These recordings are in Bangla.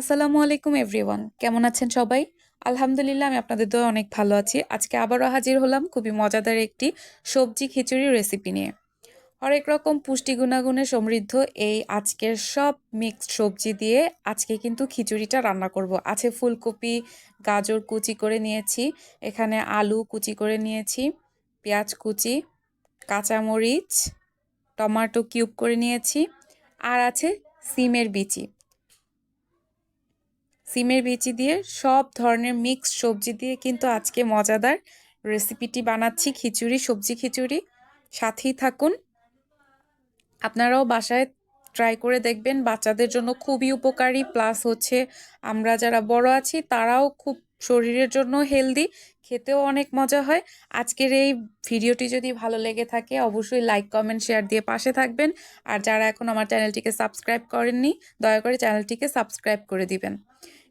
আসসালামু আলাইকুম এভরিওয়ান কেমন আছেন সবাই? আলহামদুলিল্লাহ, আমি আপনাদের দোয়া অনেক ভালো আছি। আজকে আবারও হাজির হলাম খুবই মজাদার একটি সবজি খিচুড়ি রেসিপি নিয়ে। হরেক রকম পুষ্টি গুণাগুণে সমৃদ্ধ এই আজকের সব মিক্সড সবজি দিয়ে আজকে কিন্তু খিচুড়িটা রান্না করব। আছে ফুলকপি, গাজর কুচি করে নিয়েছি, এখানে আলু কুচি করে নিয়েছি, পেঁয়াজ কুচি, কাঁচামরিচ, টমাটো কিউব করে নিয়েছি, আর আছে সিমের বিচি। সিমের বিচি দিয়ে সব ধরনের মিক্সড সবজি দিয়ে কিন্তু আজকে মজাদার রেসিপিটি বানাচ্ছি, খিচুড়ি, সবজি খিচুড়ি। সাথেই থাকুন। আপনারাও বাসায় ট্রাই করে দেখবেন, বাচ্চাদের জন্য খুবই উপকারী। প্লাস হচ্ছে আমরা যারা বড় আছি, তারাও খুব শরীরের জন্য হেলদি খেতেও অনেক মজা হয়। আজকের এই ভিডিওটি যদি ভালো লেগে থাকে, অবশ্যই লাইক কমেন্ট শেয়ার দিয়ে পাশে থাকবেন। আর যারা এখন আমার চ্যানেলটিকে সাবস্ক্রাইব করেননি, দয়া করে চ্যানেলটিকে সাবস্ক্রাইব করে দিবেন।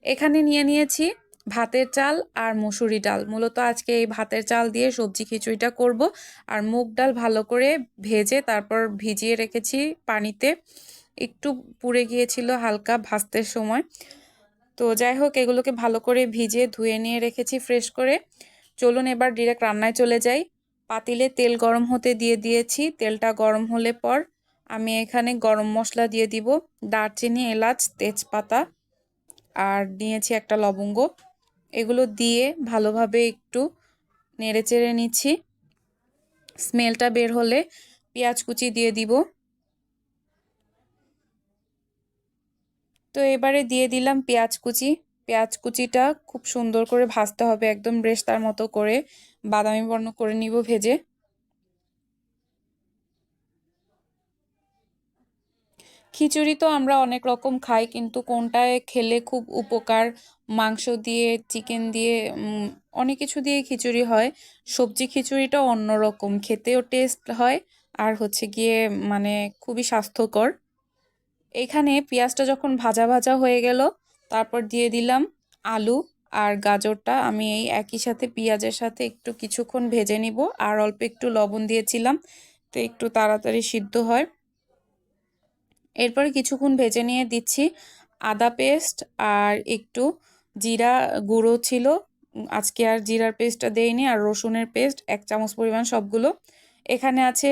এখানে নিয়ে নিয়েছি ভাতের চাল আর মুসুরি ডাল। মূলত আজকে এই ভাতের চাল দিয়ে সবজি খিচুড়িটা করব। আর মুগ ডাল ভালো করে ভেজে তারপর ভিজিয়ে রেখেছি পানিতে। একটু পুড়ে গিয়েছিল হালকা ভাজতে সময়। তো যাই হোক, এগুলোকে ভালো করে ভিজে ধুয়ে নিয়ে রেখেছি ফ্রেশ করে। চলুন এবার ডিরেক্ট রান্নায় চলে যাই। পাতিলে তেল গরম হতে দিয়ে দিয়েছি। তেলটা গরম হলে পর আমি এখানে গরম মশলা দিয়ে দিব। দারচিনি, এলাচ, তেজপাতা আর নিয়েছি একটা লবঙ্গ। এগুলো দিয়ে ভালোভাবে একটু নেড়ে চেড়ে নিচ্ছি। স্মেলটা বের হলে পেঁয়াজ কুচি দিয়ে দিব। তো এবারে দিয়ে দিলাম পেঁয়াজ কুচি। পেঁয়াজ কুচিটা খুব সুন্দর করে ভাজতে হবে, একদম ব্রেস্তার মতো করে বাদামি বর্ণ করে নিব ভেজে। খিচুড়ি তো আমরা অনেক রকম খাই, কিন্তু কোনটায় খেলে খুব উপকার? মাংস দিয়ে চিকেন দিয়ে অনেক কিছু দিয়ে খিচুড়ি হয়। সবজি খিচুড়িটা অন্যরকম খেতেও টেস্ট হয় আর হচ্ছে গিয়ে মানে খুবই স্বাস্থ্যকর। এখানে পেঁয়াজটা যখন ভাজা ভাজা হয়ে গেল, তারপর দিয়ে দিলাম আলু আর গাজরটা। আমি এই একই সাথে পেঁয়াজের সাথে একটু কিছুক্ষণ ভেজে নিব আর অল্প একটু লবণ দিয়েছিলাম, তো একটু তাড়াতাড়ি সিদ্ধ হয়। এরপরে কিছুক্ষণ ভেজে নিয়ে দিচ্ছি আদা পেস্ট আর একটু জিরা গুঁড়ো ছিল। আজকে আর জিরার পেস্টটা দেইনি আর রসুনের পেস্ট, এক চামচ পরিমাণ সবগুলো। এখানে আছে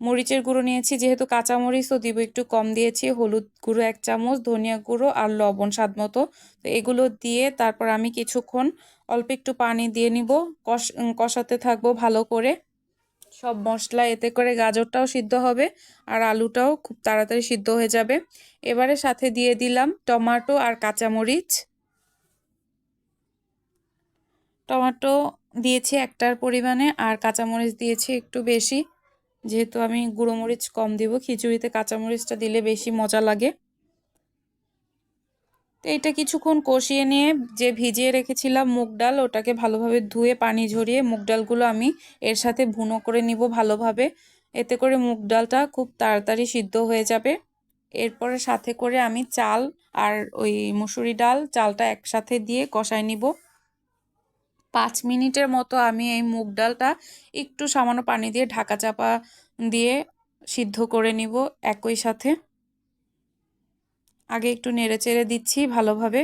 মরিচের গুঁড়ো নিয়েছি, যেহেতু কাঁচামরিচ তো দিব একটু কম দিয়েছি, হলুদ গুঁড়ো এক চামচ, ধনিয়া গুঁড়ো আর লবণ স্বাদ মতো। তো এগুলো দিয়ে তারপর আমি কিছুক্ষণ অল্প একটু পানি দিয়ে নিব, কষ, কষাতে থাকব ভালো করে। সব মশলা, এতে করে গাজরটাও সিদ্ধ হবে আর আলুটাও খুব তাড়াতাড়ি সিদ্ধ হয়ে যাবে। এবারে সাথে দিয়ে দিলাম টমাটো আর কাঁচামরিচ। টমাটো দিয়েছি একটার পরিমাণে আর কাঁচামরিচ দিয়েছি একটু বেশি। যেহেতু আমি গুঁড়ো মরিচ কম দিব, খিচুড়িতে কাঁচামরিচটা দিলে বেশি মজা লাগে। তো এটা কিছুক্ষণ কষিয়ে নিয়ে যে ভিজিয়ে রেখেছিলাম মুগ ডাল, ওটাকে ভালোভাবে ধুয়ে পানি ঝরিয়ে মুগ ডালগুলো আমি এর সাথে ভুনো করে নিব ভালোভাবে। এতে করে মুগ ডালটা খুব তাড়াতাড়ি সিদ্ধ হয়ে যাবে। এরপরে সাথে করে আমি চাল আর ওই মুসুরি ডাল, চালটা একসাথে দিয়ে কষাই নিব। পাঁচ মিনিটের মতো আমি এই মুগ ডালটা একটু সামান্য পানি দিয়ে ঢাকা চাপা দিয়ে সিদ্ধ করে নিব একই সাথে। আগে একটু নেড়ে চেড়ে দিচ্ছি ভালোভাবে।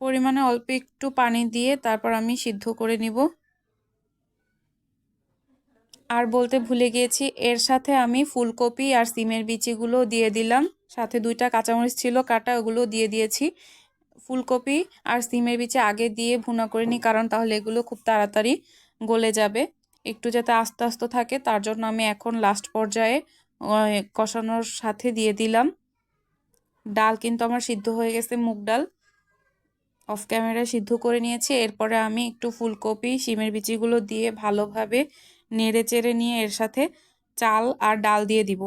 পরিমাণে অল্প একটু পানি দিয়ে তারপর আমি সিদ্ধ করে নিব। আর বলতে ভুলে গিয়েছি, এর সাথে আমি ফুলকপি আর সিমের বিচিগুলো দিয়ে দিলাম। সাথে দুইটা কাঁচামরিচ ছিল, কাটা ওগুলো দিয়ে দিয়েছি। ফুলকপি আর সিমের বিচি আগে দিয়ে ভুনা করে নিই, কারণ তাহলে এগুলো খুব তাড়াতাড়ি গলে যাবে। একটু যাতে আস্তে আস্তে থাকে, তার জন্য আমি এখন লাস্ট পর্যায়ে কষানোর সাথে দিয়ে দিলাম। ডাল কিন্তু আমার সিদ্ধ হয়ে গেছে, মুগ ডাল। অফ ক্যামেরায় সিদ্ধ করে নিয়েছি। এরপরে আমি একটু ফুলকপি, শিমের বিচিগুলো দিয়ে ভালোভাবে নেড়ে চেড়ে নিয়ে এর সাথে চাল আর ডাল দিয়ে দিব।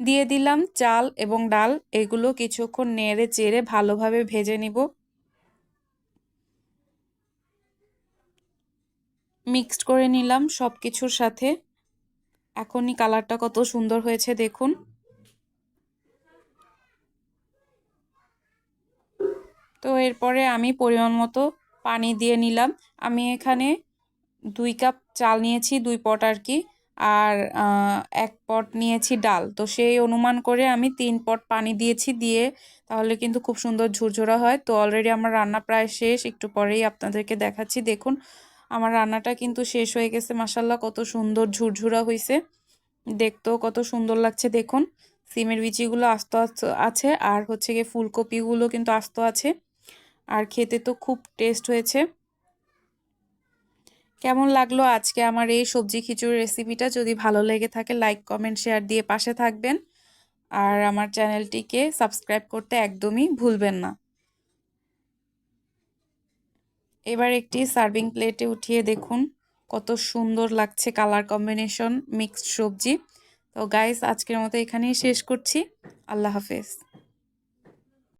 দিয়ে দিলাম চাল এবং ডাল। এগুলো কিছুক্ষণ নেড়ে চেড়ে ভালোভাবে ভেজে নিব। মিক্সড করে নিলাম সব কিছুর সাথে। এখনই কালারটা কত সুন্দর হয়েছে দেখুন। তো এরপরে আমি পরিমাণ মতো পানি দিয়ে নিলাম। আমি এখানে দুই কাপ চাল নিয়েছি, দুই পট আর কি, আর এক পট নিয়েছি ডাল। তো সেই অনুমান করে আমি তিন পট পানি দিয়েছি, দিয়ে তাহলে কিন্তু খুব সুন্দর ঝুরঝুরা হয়। তো অলরেডি আমার রান্না প্রায় শেষ, একটু পরেই আপনাদেরকে দেখাচ্ছি। দেখুন আমার রান্নাটা কিন্তু শেষ হয়ে গেছে। মাসাল্লাহ কত সুন্দর ঝুরঝুরা হয়েছে দেখতেও কত সুন্দর লাগছে, দেখুন। সিমের বিচিগুলো আস্ত আস্ত আছে আর হচ্ছে গিয়ে ফুলকপিগুলো কিন্তু আস্ত আছে। আর খেতে তো খুব টেস্ট হয়েছে। কেমন লাগল আজকে আমার এই সবজি খিচুড়ি রেসিপিটা যদি ভালো লেগে থাকে লাইক কমেন্ট শেয়ার দিয়ে পাশে থাকবেন। আর আমার চ্যানেলটিকে সাবস্ক্রাইব করতে একদমই ভুলবেন না। এবার একটি সার্ভিং প্লেটে উঠিয়ে দেখুন কত সুন্দর লাগছে কালার কম্বিনেশন মিক্সড সবজি। তো গাইস আজকের মতো এখানেই শেষ করছি। আল্লাহ হাফেজ।